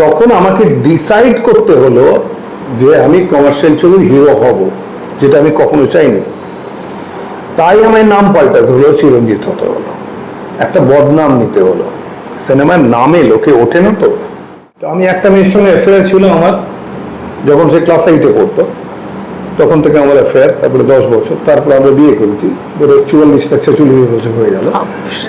তখন আমাকে ডিসাইড করতে হলো যে আমি কমার্শিয়াল ছবির হিরো হব, যেটা আমি কখনো চাইনি। তাই আমার নাম পাল্টাতে হলো, চিরঞ্জিত হতে হলো। একটা বদনাম নিতে হলো। সিনেমার নামে লোকে ওঠে না তো। আমি একটা মেয়ের সঙ্গে অ্যাফেয়ার ছিল আমার, যখন সে ক্লাস এইটে পড়তো। তখন থেকে আমার অ্যাফেয়ার তারপরে দশ বছর তারপরে আমরা বিয়ে করেছি। ধরো চুয়াল্লিশ থেকে ছেচল্লিশ বছর হয়ে গেল।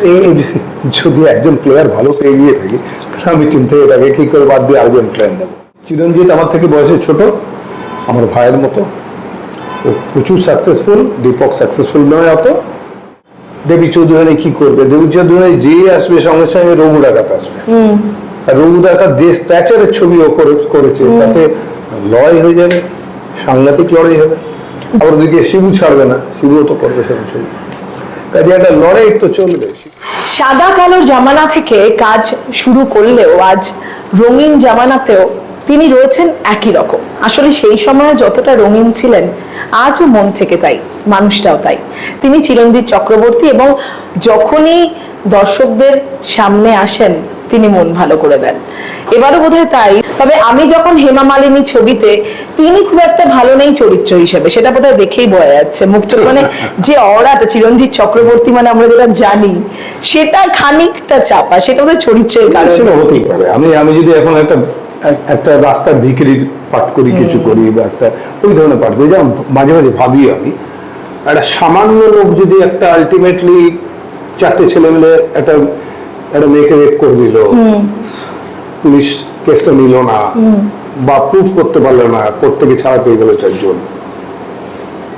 এই যদি একজন প্লেয়ার ভালো পেয়ে গিয়ে থাকি তাহলে আমি চিন্তা এটাকে কি করে বাদ দিয়ে আরেকজন প্লেয়ার নেব। চিরঞ্জিত আমার থেকে বয়সে ছোট আমার ভাইয়ের মতো। ও প্রচুর সাকসেসফুল দীপক সাকসেসফুল নয় অত। দেবী চৌধুরানী কি করবে? দেবী চৌধুরানী যে আসবে সঙ্গে সঙ্গে রঘু ডাকাত আসবে। আর রঘু ডাকাত যে স্ট্যাচারের ছবি ও করে- করেছে তাতে লয় হয়ে যাবে। সাংঘাতিক লড়াই হবে। আবার ওদিকে শিবু ছাড়বে না, শিবুও তো করবে সেরকম ছবি কাজে একটা লড়াই তো চলবে। সাদা কালোর জামানা থেকে কাজ শুরু করলেও আজ রঙিন জামানাতেও তিনি রয়েছেন একই রকম। আসলে সেই সময় যতটা রঙিন ছিলেন, আজও মন থেকে তাই, মানুষটাও তাই। তিনি চিরঞ্জিত চক্রবর্তী এবং যখনই দর্শকদের সামনে আসেন তিনি মন ভালো করে দেন। এবারও বোধহয় তাই। তবে আমি যখন হেমা মালিনী ছবিতে তিনি খুব একটা ভালো নেই চরিত্র হিসেবে সেটা বোধহয় দেখেই বোঝা যাচ্ছে। মুখ মানে যে অরাটা চিরঞ্জিত চক্রবর্তী মানে আমরা যেটা জানি সেটা খানিকটা চাপা সেটা বোধহয় চরিত্রের কারণে। হতেই পারে। আমি আমি যদি এখন একটা একটা রাস্তার ভিকিরির পাঠ করি কিছু করি বা একটা ওই ধরনের পাঠ করি যেমন মাঝে মাঝে ভাবি আমি একটা সামান্য লোক যদি একটা আলটিমেটলি চারটে ছেলে মিলে একটা একটা মেয়েকে রেপ করে দিল। পুলিশ কেসটা নিল না। বা প্রুফ করতে পারল না কোর্ট থেকে ছাড়া পেয়ে গেল চারজন।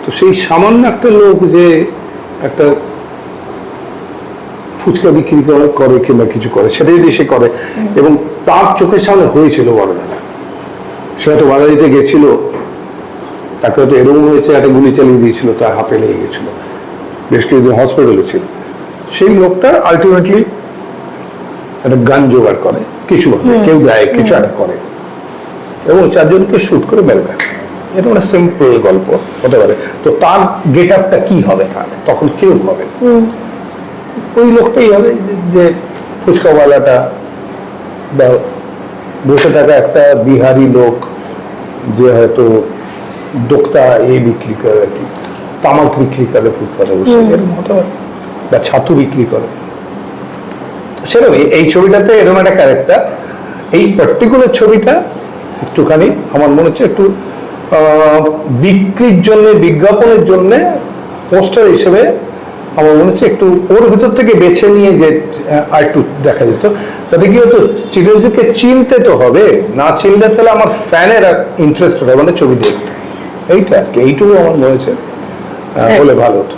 তো সেই সামান্য একটা লোক যে একটা ফুচকা বিক্রি করে কিংবা কিছু করে সেটা যদি সে করে এবং তার চোখের সামনে হয়েছিল ঘটনাটা সে হয়তো বাধা দিতে গেছিল। তাকে হয়তো এরকম হয়েছে একটা গুলি চালিয়ে দিয়েছিল তার হাতে লেগে গেছিল। বেশ কিছুদিন হসপিটালে ছিল। সেই লোকটা আলটিমেটলি একটা গান জোগাড় করে কিছু ভাবে কেউ দেয় কিছু একটা করে। এবং চারজনকে শুট করে মেরে দেয়। এটা একটা সিম্পল গল্প হতে পারে। তো তার গেট আপটা কি হবে তাহলে? তখন কেউ হবে ওই লোকটাই হবে যে- যে ফুচকাওয়ালাটা বা বসে থাকা একটা বিহারি লোক যে হয়তো দোক্তা এ বিক্রি করে আর কি তামাক বিক্রি করে ফুটপাতে বসে। এরকম হতে পারে। বা ছাতু বিক্রি করে। তো সেরকম এই ছবিটাতে এরকম একটা ক্যারেক্টার এই পার্টিকুলার ছবিটা একটুখানি আমার মনে হচ্ছে একটু বিক্রির জন্য বিজ্ঞাপনের জন্য পোস্টার হিসেবে আমার মনে হচ্ছে একটু ওর ভিতর থেকে বেছে নিয়ে যে আর একটু দেখা যেত। তাতে কি হতো চিরঞ্জিতকে চিনতে তো হবে না চিনলে তাহলে আমার ফ্যানের ইন্টারেস্ট হবে মানে ছবি দেখতে। এইটা আর কি এইটুকু আমার মনে হচ্ছে আহ, হলে ভালো হতো।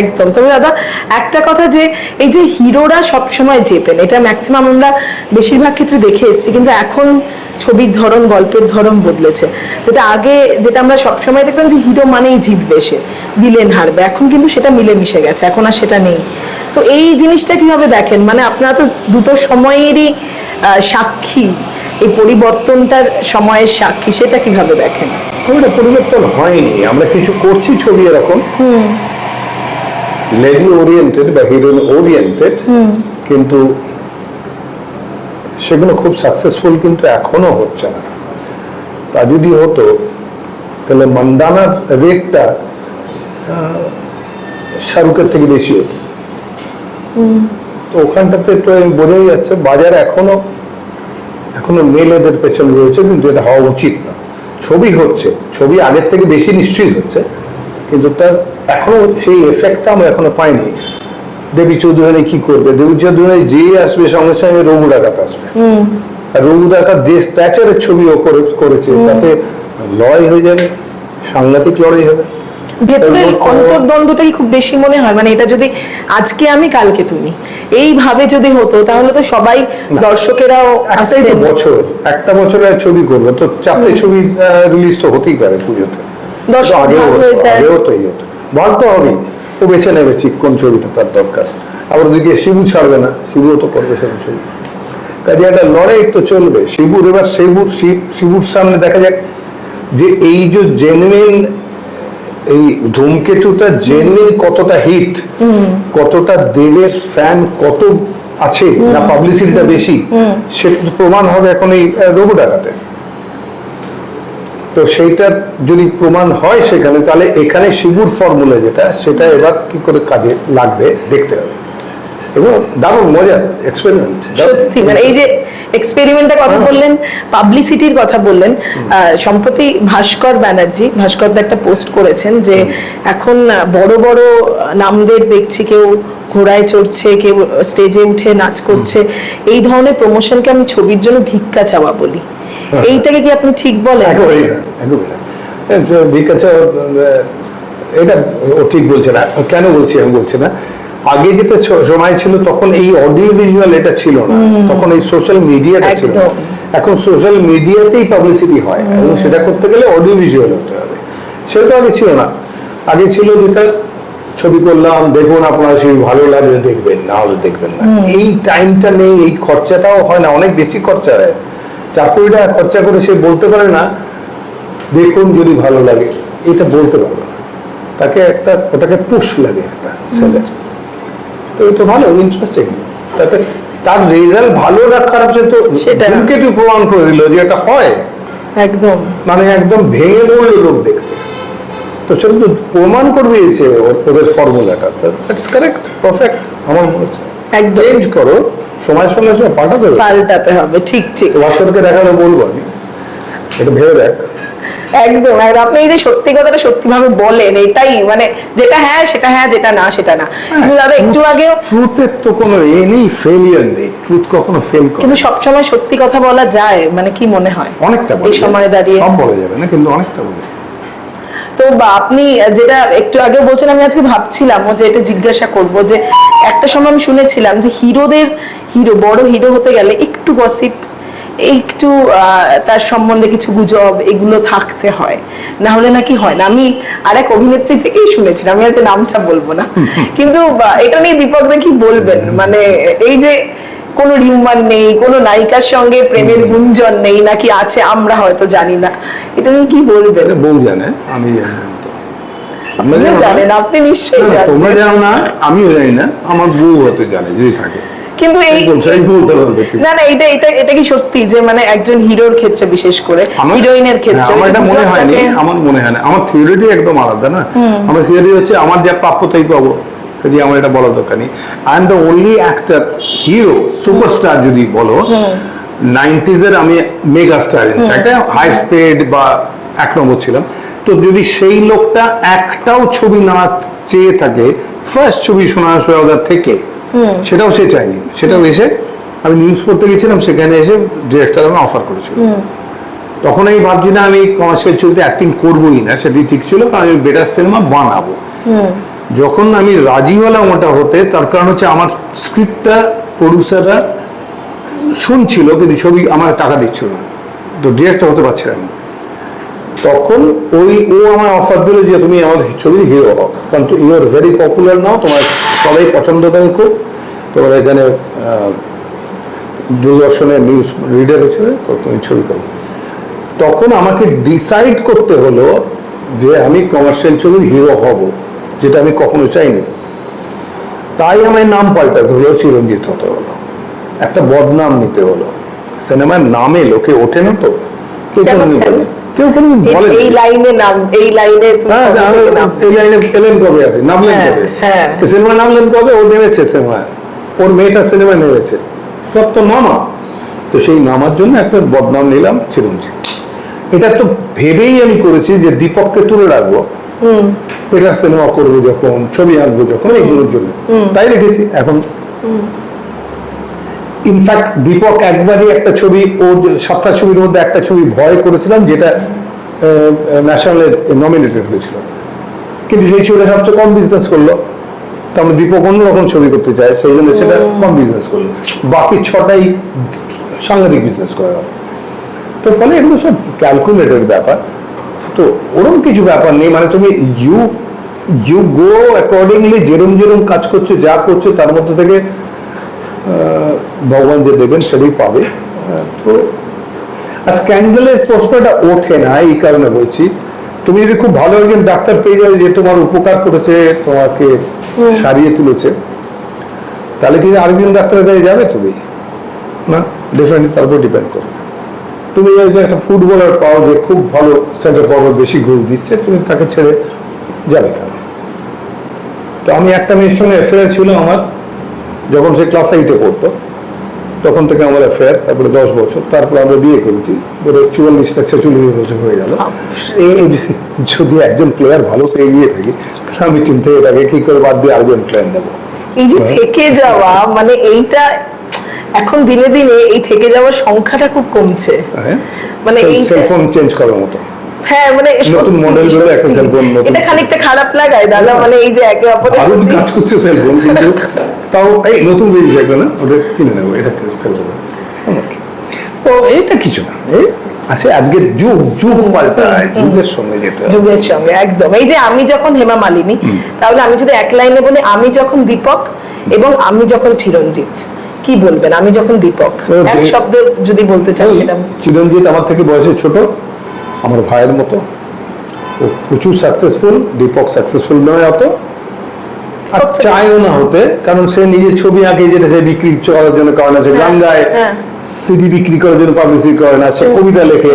একদম। তবে দাদা একটা কথা যে এই যে হিরোরা সবসময় জেতেন এটা ম্যাক্সিমাম আমরা বেশিরভাগ ক্ষেত্রে দেখে এসেছি কিন্তু এখন ছবির ধরন গল্পের ধরন বদলেছে। যেটা আগে যেটা আমরা সবসময় দেখতাম যে হিরো মানেই জিতবে সে ভিলেন হারবে। এখন কিন্তু সেটা মিলেমিশে গেছে এখন আর সেটা নেই। তো এই জিনিসটা কীভাবে দেখেন? মানে আপনারা তো দুটো সময়েরই সাক্ষী এই পরিবর্তনটার সময়ের সাক্ষী সেটা কীভাবে দেখেন? পরিবর্তন হয়নি। আমরা কিছু করছি ছবি এরকম। লেডি ওরিয়েন্টেড বা হিরোইন ওরিয়েন্টেড কিন্তু সেগুলো খুব সাকসেসফুল কিন্তু এখনও হচ্ছে না। তা যদি হতো তাহলে মন্দানার রেটটা শাহরুখের থেকে বেশি হতো। তো ওখানটাতে তো বোঝাই যাচ্ছে বাজার এখনও এখনও মেলেদের পেছনে রয়েছে কিন্তু এটা হওয়া উচিত না। ছবি হচ্ছে ছবি আগের থেকে বেশি নিশ্চয়ই হচ্ছে কিন্তু তার এখনও সেই এফেক্টটা আমরা এখনও পাইনি। দেবী চৌধুরানী কি করবে? দেবী চৌধুরানী যে আসবে সঙ্গে সঙ্গে রঘু ডাকাত আসবে। রঘু ডাকাত যে স্ট্যাচারের ছবি করেছে তাতে লড়াই হয়ে যাবে সাংঘাতিক লড়াই হবে। ভেতরের অন্তর্দ্বন্দ্বটাই খুব বেশি মনে হয়। মানে এটা যদি আজকে আমি কালকে তুমি। এইভাবে যদি হতো তাহলে তো সবাই দর্শকেরাও একটাই তো বছর একটা বছরে ছবি করবে। তো চারটে ছবি রিলিজ তো হতেই পারে পুজোতে। দর্শক আগেও হতো, হয়ে যায়। আগেও তো এই হতো ভাগ তো হবেই ও বেছে নেবে ঠিক কোন ছবিটা তার দরকার। আবার ওদিকে শিবু ছাড়বে না শিবুও তো করবে সেরকম ছবি। কাজে একটা লড়াই তো চলবে। শিবুর এবার শিবুর শিবুর সামনে দেখা যাক যে এই যে জেনুইন এই ধূমকেতুটা জেনুইন কতটা হিট কতটা দেবের ফ্যান কত আছে না পাবলিসিটিটা বেশি সেটা তো প্রমাণ হবে এখন এই রঘু ডাকাতে তো সেইটা যদি প্রমাণ হয় সেখানে তাহলে এখানে শিবুর ফর্মুলা যেটা সেটা এবার কি করে কাজে লাগবে দেখতে হবে। এবং দারুণ মজার এক্সপেরিমেন্ট সত্যি মানে এই যে এক্সপেরিমেন্টের কথা বললেন পাবলিসিটির কথা বললেন সম্প্রতি ভাস্কর ব্যানার্জি ভাস্কর দা একটা পোস্ট করেছেন যে এখন বড় বড় নামদের দেখছি কেউ ঘোড়ায় চড়ছে কেউ স্টেজে উঠে নাচ করছে। এই ধরনের প্রমোশনকে আমি ছবির জন্য ভিক্ষা চাওয়া বলি। এইটাকে কি আপনি ঠিক বলেন? একেবারেই না একেবারেই এটা ও ঠিক বলছে না। কেন বলছি আমি বলছি না? আগে যেটা সময় ছিল তখন এই অডিও ভিজুয়াল এটা ছিল না। তখন এই সোশ্যাল মিডিয়াটা ছিল এখন সোশ্যাল মিডিয়াতেই পাবলিসিটি হয়। এবং সেটা করতে গেলে অডিও ভিজুয়াল হতে হবে। সেটা আগে ছিল না। আগে ছিল যেটা ছবি করলাম দেখুন আপনার সেই ভালো লাগলে দেখবেন না হলে দেখবেন না। এই টাইমটা নেই এই খরচাটাও হয় না অনেক বেশি খরচা হয়। চার টাকা খরচা করে সে বলতে পারে না দেখুন যদি ভালো লাগে। এটা বলতে পারবে না। তাকে একটা ওটাকে পুশ লাগে একটা সেলের তো এটা ভালো ইন্টারেস্টিং তাতে তার রেজাল্ট ভালো না খারাপ সে তো সেটা না। প্রমাণ করে দিল যে এটা হয়। একদম। মানে একদম ভেঙে পড়ল লোক দেখতে। তো সেটা তো প্রমাণ করে দিয়েছে ওদের ফর্মুলাটা দ্যাটস কারেক্ট পারফেক্ট আমার মনে হচ্ছে। একদম। চেঞ্জ করো সঙ্গে সঙ্গে হবে। পাল্টাতে হবে ঠিক ঠিক। ভাস্করকে বলব আমি। এটা ভেবে দেখ। একদম আর আপনি এই যে সত্যি কথাটা সত্যি ভাবে বলেন এটাই মানে যেটা হ্যাঁ সেটা হ্যাঁ যেটা না সেটা না। দাদা একটু আগেও ট্রুথের তো কোনো এ নেই ফেলিয়ার নেই। ট্রুথ কখনো ফেল করে কিন্তু সবসময় সত্যি কথা বলা যায় মানে কি মনে হয়? অনেকটা এই সময় দাঁড়িয়ে। সব বলা যাবে না কিন্তু অনেকটা বলে তো আপনি যেটা একটু আগে বলছেন আমি আজকে ভাবছিলাম যে এটা জিজ্ঞাসা করব যে একটা সময় আমি শুনেছিলাম যে হিরোদের হিরো বড় হিরো হতে গেলে একটু গসিপ একটু তার সম্বন্ধে কিছু গুজব এগুলো থাকতে হয়। না হলে নাকি হয় না। আমি আর এক অভিনেত্রী থেকেই শুনেছিলাম আমি আজকে নামটা বলব না। কিন্তু এটা নিয়ে দীপক দা কি বলবেন? মানে এই যে কোনো রিউমার নেই কোনো নায়িকার সঙ্গে প্রেমের গুঞ্জন নেই নাকি আছে আমরা হয়তো জানি না। এটা নিয়ে কি বলবেন বউ জানে আমি না। তো। আপনারা আপনিও জানেন? আপনি নিশ্চয়ই জানেন। তোমরা জানো না আমিও জানি না আমার বউ হতে জানে যদি থাকে। কিন্তু এই এই আমি বলতে পারবে না না এটা এটা এটা কি সত্যি যে মানে একজন হিরোর ক্ষেত্রে বিশেষ করে হিরোইনের ক্ষেত্রে? হ্যাঁ, আমার এটা মনে হয়নি আমার মনে হয় না আমার থিওরিটি একদম আলাদা না? আমার থিওরি হচ্ছে আমার যা প্রাপ্য তাই পাবো। যদি আমার এটা বলার দরকার নেই। I am the only actor hero superstar যদি বলো নাইনটিজ এর আমি mega star in fact high speed বা এক নম্বর ছিলাম। তো যদি সেই লোকটা একটাও ছবি না চেয়ে থাকে ফার্স্ট ছবি শোনা সোয়াদার থেকে সেটাও সে চায়নি। সেটাও এসে আমি নিউজ পড়তে গেছিলাম সেখানে এসে ডিরেক্টর আমাকে অফার করেছিল। তখন আমি ভাবছি না আমি কমার্শিয়াল ছবিতে অ্যাক্টিং করবোই না সেটি ঠিক ছিল কারণ আমি বেটার সিনেমা বানাবো। যখন আমি রাজি হলাম ওটা হতে, তার কারণ হচ্ছে আমার স্ক্রিপ্টটা প্রডিউসাররা শুনছিল, কিন্তু ছবি আমার টাকা দিচ্ছিল না। তো ডিরেক্টর হতে পারছিলাম না। তখন ওই, ও আমার অফার দিল যে, তুমি আমার ছবির হিরো হও। কারণ you are very popular now তোমার সবাই পছন্দ করে খুব। তোমার এখানে দূরদর্শনের নিউজ রিডার হিসেবে, তো তুমি ছবি করো। তখন আমাকে ডিসাইড করতে হলো যে, আমি কমার্শিয়াল ছবির হিরো হব। যেটা আমি কখনো চাইনি। তাই আমার নাম পাল্টাতে হলো চিরঞ্জিত হতে হলো। একটা বদনাম নিতে হলো। সিনেমার নামে লোকে ওঠে না তো। কেউ কেন? বলে কেউ কোনো বলে এই- লাইনে নাম এই লাইনে হ্যাঁ? এই লাইনে এলেন কবে আপনি? নামলেন হ্যাঁ, কবে? হ্যাঁ। সিনেমা নামলেন কবে? ও নেমেছে সিনেমায়। ওর মেয়েটা সিনেমায় নেমেছে। সব তো নামা তো সেই নামার জন্য একটা বদনাম নিলাম চিরঞ্জিত। এটা তো ভেবেই আমি করেছি যে দীপককে তুলে রাখব। সিনেমা করব যখন ছবি আঁকবো যখন এইগুলোর জন্য। তাই রেখেছি এখন ইনফ্যাক্ট দীপক একবারই একটা ছবি ও সাতটা ছবির মধ্যে একটা ছবি ভয় করেছিলাম যেটা ন্যাশনালে নমিনেটেড হয়েছিল। কিন্তু সেই ছবিটা সবচেয়ে কম বিজনেস করল। তার মানে দীপক অন্যরকম ছবি করতে চায় সেই জন্য সেটা কম বিজনেস করল। বাকি ছটাই সাংঘাতিক বিজনেস করে তো ফলে এগুলো সব ক্যালকুলেটেড ব্যাপার। তো ওরকম কিছু ব্যাপার নেই। মানে তুমি ইউ ইউ গো অ্যাকর্ডিংলি যেরম যেরম কাজ করছ যা করছ তার মধ্যে থেকে ভগবান যে দেবেন সেটাই পাবে। তো আর স্ক্যান্ডালের প্রশ্নটা ওঠে না এই কারণে বলছি। তুমি যদি খুব ভালো একজন ডাক্তার পেয়ে যাবে যে তোমার উপকার করেছে তোমাকে সারিয়ে তুলেছে তাহলে কি আরেকজন ডাক্তারের কাছে যাবে তুমি? না ডেফিনেটলি তার উপর ডিপেন্ড করবে। তুমি একটা ফুটবলার পাও যে খুব ভালো সেন্টার ফরওয়ার্ড বেশি গোল দিচ্ছে তুমি তাকে ছেড়ে যাবে কেন? তো আমি একটা মেয়ের সঙ্গে অ্যাফেয়ার ছিল আমার যখন সে ক্লাস এইটে পড়তো তখন থেকে আমার অ্যাফেয়ার তারপরে দশ বছর তারপর আমরা বিয়ে করেছি ধরো চুয়াল্লিশ থেকে ছেচল্লিশ বছর হয়ে গেল। যদি একজন প্লেয়ার ভালো পেয়ে গিয়ে থাকি তাহলে আমি চিন্তা এটাকে কি করে বাদ দিয়ে আরেকজন প্লেয়ার নেব? এই যে থেকে যাওয়া মানে এইটা এখন দিনে দিনে এই থেকে যাওয়ার সংখ্যাটা খুব কমছে। হ্যাঁ? মানে এইটা- সেলফোন চেঞ্জ করার মতো। হ্যাঁ মানে নতুন model বেরোলো, একটা phone নতুন। এটা খানিকটা খারাপ লাগায় দাদা মানে এই যে একে অপরের প্রতি- কাজ করছে সেলফোন কিন্তু তাও এই নতুন বেরিয়েছে একটা না ওটা কিনে নেব এটা ফেলব এমন এটা কিছু না এই আছে আজকের যুগ যুগ পাল্টায় যুগের সঙ্গে যেতে যুগের সঙ্গে একদম। এই যে আমি যখন হেমা মালিনী তাহলে আমি যদি এক লাইনে বলি আমি যখন দীপক এবং আমি যখন চিরঞ্জিত কি বলবেন? আমি যখন দীপক. এক শব্দে যদি বলতে চান সেটা চিরঞ্জিত আমার থেকে বয়সে ছোট আমার ভাইয়ের মতো। ও প্রচুর সাকসেসফুল দীপক সাকসেসফুল নয় অত। আর চায়ও না হতে কারণ সে নিজে ছবি আঁকে যেটা সে বিক্রি করার জন্য করে না সে গান গায়। সিডি বিক্রি করার জন্য পাবলিসিটি করে না সে কবিতা লেখে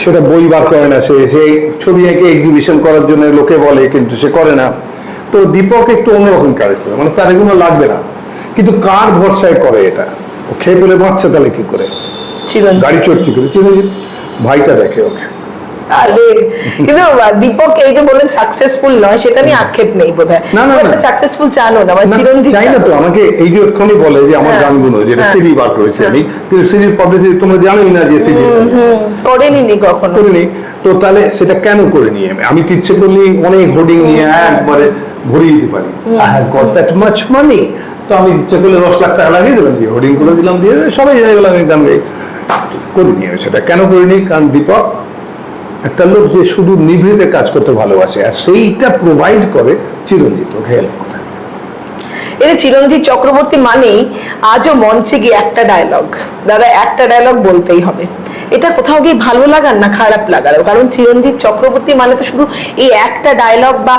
সেটা বই বার করে না সে সেই ছবি এঁকে এক্সিবিশন করার জন্য লোকে বলে কিন্তু সে করে না। তো দীপক একটু অন্যরকম ক্যারেক্টার মানে তার এগুলো লাগবে না। কিন্তু কার ভরসায় করে এটা? ও খেয়ে পেলে বাঁচছে তাহলে কি করে? গাড়ি চড়ছি করে? চিরঞ্জিত ভাইটা দেখে ওকে। আরে কিন্তু দীপক এই যে বললেন সাকসেসফুল নয় সেটা নিয়ে আক্ষেপ নেই বোধহয়। না, না, না। সাকসেসফুল চানো না মানে না, চিরঞ্জিত চাই না তো আমাকে এই যে এক্ষুনি বলে যে আমার হ্যাঁ, গানগুলো যেটা হ্যাঁ। সিডি বার করেছি আমি কিন্তু সিডির পাবলিসিটি তোমরা জানোই না যে সিডি করেনি নি কখনো। করিনি। তো তাহলে সেটা কেন করে নিয়ে? আমি ইচ্ছে করলে অনেক হোর্ডিং নিয়ে একবারে ভরিয়ে দিতে পারি। I have got that much money তো আমি ইচ্ছে করলে দশ লাখ টাকা লাগিয়ে দিলাম দিয়ে হোর্ডিং করে দিলাম, দিয়ে সবাই জেনে গেলাম গান গাই করিনি আমি সেটা কেন করিনি? কারণ দীপক, একটা লোক যে শুধু নিভৃতে কাজ করতে ভালোবাসে, আর সেইটা প্রোভাইড করে চিরঞ্জিত, ওকে হেল্প করে। চিরঞ্জিত চক্রবর্তী মানেই আজও মঞ্চে গিয়ে একটা ডায়লগ দাদা, একটা ডায়লগ বলতেই হবে। এটা কোথাও গিয়ে ভালো লাগার না খারাপ লাগার? কারণ চিরঞ্জিত চক্রবর্তী মানে তো শুধু এই একটা ডায়লগ বা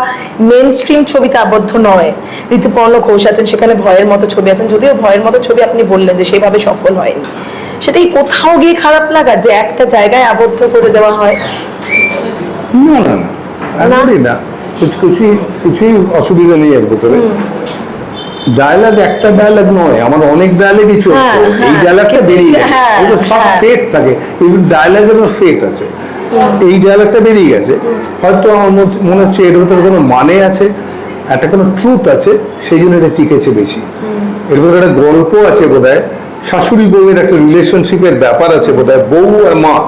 মেন স্ট্রিম ছবিতে আবদ্ধ নয়। ঋতুপর্ণ ঘোষ আছেন সেখানে ভয়ের মতো ছবি আছেন। যদিও ভয়ের মতো ছবি আপনি বললেন যে সেভাবে সফল হয়নি। সেটাই কোথাও গিয়ে খারাপ লাগার যে একটা জায়গায় আবদ্ধ করে দেওয়া হয়? না না না। কিছুই কিছুই অসুবিধা নেই এর ভিতরে। ডায়ালগ একটা ডায়ালগ নয় আমার অনেক ডায়ালগই চলছে। হ্যাঁ, এই হ্যাঁ, ডায়ালগটা বেরিয়ে যে- গেছে। হ্যাঁ, এই যে সব হ্যাঁ। ফেক থাকে। ইভেন ডায়ালগেরও ফেক আছে। এই ডায়ালগটা বেরিয়ে গেছে। হয়তো আমার মনে হচ্ছে এর ভিতরে কোনো মানে আছে একটা কোনো ট্রুথ আছে সেই জন্য এটা টিকেছে বেশি। এর ভিতরে একটা গল্প আছে বোধহয় শাশুড়ি বউয়ের একটা রিলেশনশিপের ব্যাপার আছে বোধহয় বউ আর মা।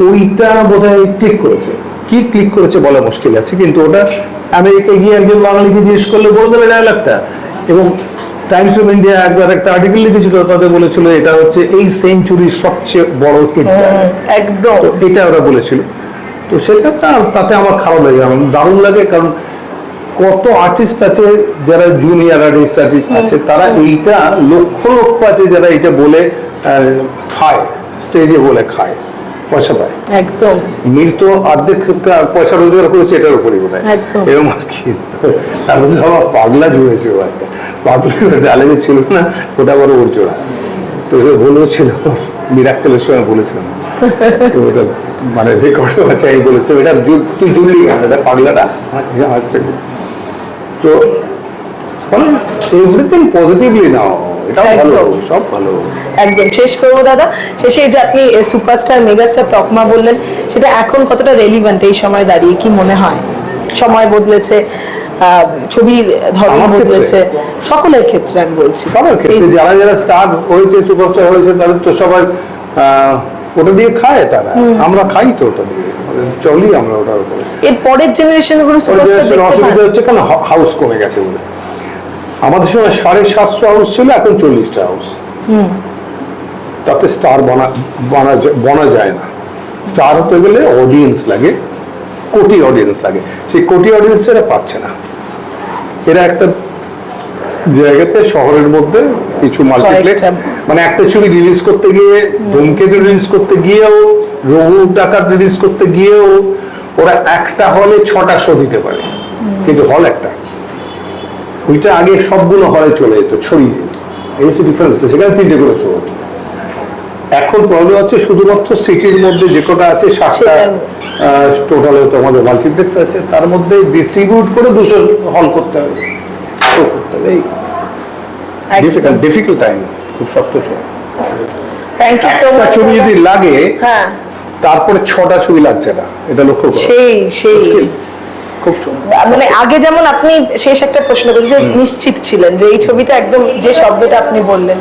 ওইটা বোধহয় ক্লিক করেছে। কি ক্লিক করেছে বলা মুশকিল আছে কিন্তু ওটা আমেরিকায় গিয়ে একজন বাঙালিকে জিজ্ঞেস করলে বলে দেবে ডায়ালগটা এবং টাইমস অফ ইন্ডিয়া একবার একটা আর্টিকেল লিখেছিল তাদের বলেছিল এটা হচ্ছে এই সেঞ্চুরির সবচেয়ে বড় হিট একদম। এটা ওরা বলেছিল। তো সেটা তাতে আমার খারাপ লাগে আমার দারুণ লাগে কারণ কত আর্টিস্ট আছে যারা জুনিয়র আর্টিস্ট আর্টিস্ট আছে তারা এইটা লক্ষ লক্ষ আছে যারা এটা বলে খায় স্টেজে বলে খায়। পয়সা পায়। একদম। মীর তো অর্ধেক পয়সা রোজগার করেছে এটার উপরই বোধ হয়। এরকম আর কি। তারপরে সবার পাগলা জুড়েছে ও একটা। পাগলা ডালে যে ছিল না ওটা বড় ওর জোড়া তো সে বলেও ছিল মিরাক্কেলের সময় বলেছিলাম। ওটা মানে রেকর্ড আছে আমি বলেছি এটা তুই জুড়লি কেন? এটা পাগলাটা? খুব। তো ফলে এভরিথিং পজিটিভলি নাও এটাও ভালো সব ভালো। একদম। শেষ করব দাদা। শেষে যে আপনি সুপারস্টার মেগাস্টার তকমা বললেন সেটা এখন কতটা রেলিভেন্ট এই সময় দাঁড়িয়ে? কি মনে হয়? সময় বদলেছে ছবির ধরন বদলেছে সকলের ক্ষেত্রে আমি বলছি। সবার ক্ষেত্রে। যারা যারা স্টার হয়েছে সুপারস্টার হয়েছে তাদের তো সবাই ওটা দিয়ে খায় তারা। আমরা খাই তো ওটা দিয়ে। চলি আমরা ওটার উপরে। এর পরের জেনারেশনগুলো অসুবিধা হচ্ছে কেন? হাউস কমে গেছে বলে আমাদের সময় সাড়ে সাতশো হাউস ছিল এখন চল্লিশটা হাউস তাতে স্টার বানা বানা বনা যায় না। স্টার হতে গেলে অডিয়েন্স লাগে কোটি অডিয়েন্স লাগে। সেই কোটি অডিয়েন্স এরা পাচ্ছে না। এরা একটা জায়গাতে শহরের মধ্যে কিছু মাল্টিপ্লেক্স মানে একটা ছবি রিলিজ করতে গিয়ে ধূমকেতু রিলিজ করতে গিয়েও রঘু ডাকাত রিলিজ করতে গিয়েও ওরা একটা হলে ছটা শো দিতে পারে। কিন্তু হল একটা। ওইটা আগে সবগুলো হলে চলে যেত ছড়িয়ে। যেত এই হচ্ছে ডিফারেন্স সেখানে তিনটে করে শো হতো এখন প্রবলেম হচ্ছে শুধুমাত্র সিটির মধ্যে যে কটা আছে সাতটা টোটাল তোমাদের মাল্টিপ্লেক্স আছে। তার মধ্যে ডিস্ট্রিবিউট করে দুশো হল করতে হবে। show করতে হবে। ডিফিকাল্ট ডিফিকাল্ট টাইম খুব শক্ত সময় একটা ছবি যদি লাগে হ্যাঁ। তারপরে ছটা ছবি লাগছে না। এটা লক্ষ্য করো। সেই সেই। খুব সুন্দর। মানে আগে যেমন আপনি শেষ একটা প্রশ্ন করেছেন যে নিশ্চিত ছিলেন যে এই ছবিটা একদম যে শব্দটা আপনি বললেন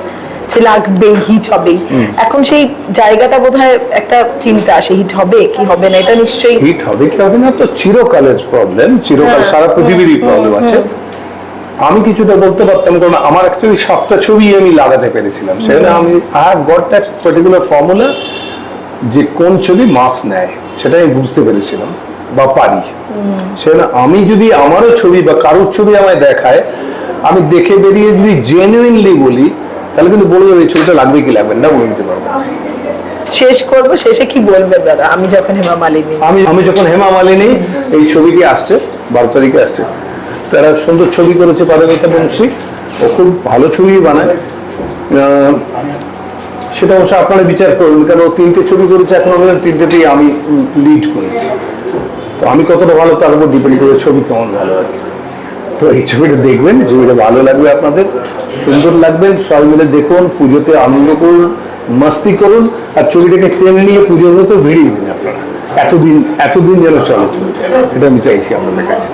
যে লাগবেই হিট হবেই এখন সেই জায়গাটা বোধহয় একটা চিন্তা আসে হিট হবে কি হবে না এটা নিশ্চয়ই হিট হবে কি হবে না তো চিরকালের প্রবলেম চিরকাল হ্যাঁ। সারা পৃথিবীরই প্রবলেম আছে। আমি কিছুটা বলতে পারতাম কারণ আমার অ্যাকচুয়ালি সাতটা ছবি আমি লাগাতে পেরেছিলাম। সেখানে আমি I have got that particular formula যে কোন ছবি মাস নেয় সেটা আমি বুঝতে পেরেছিলাম। বা পারি। সেখানে আমি যদি আমারও ছবি বা কারোর ছবি আমায় দেখায় আমি দেখে বেরিয়ে যদি জেনুইনলি বলি তাহলে কিন্তু বলে দেবো এই ছবিটা লাগবে কি লাগবে না বলে দিতে পারব। শেষ করব শেষে কি বলবেন দাদা? আমি যখন হেমা মালিনী। আমি আমি যখন হেমা মালিনী এই ছবিটি আসছে বারো তারিখে আসছে। তারা সুন্দর ছবি করেছে পারমিতা বংশী। ও খুব ভালো ছবি বানায়। আহ, সেটা অবশ্য আপনারা বিচার করবেন কারণ তিনটে ছবি করেছে এখন তিনটেতেই আমি লিড করেছি। তো আমি কতটা ভালো তার উপর ডিপেন্ড করে, ছবি কেমন ভালো আর কি। তো এই ছবিটা দেখবেন, ছবিটা ভালো লাগবে আপনাদের, সুন্দর লাগবে, সবাই মিলে দেখুন, পুজোতে আনন্দ করুন, মাস্তি করুন, আর ছবিটাকে টেনে নিয়ে পুজোতে তো ভিড়িয়ে দিন আপনারা। এতদিন এতদিন যেন চলে এটা আমি চাইছি আপনাদের কাছে।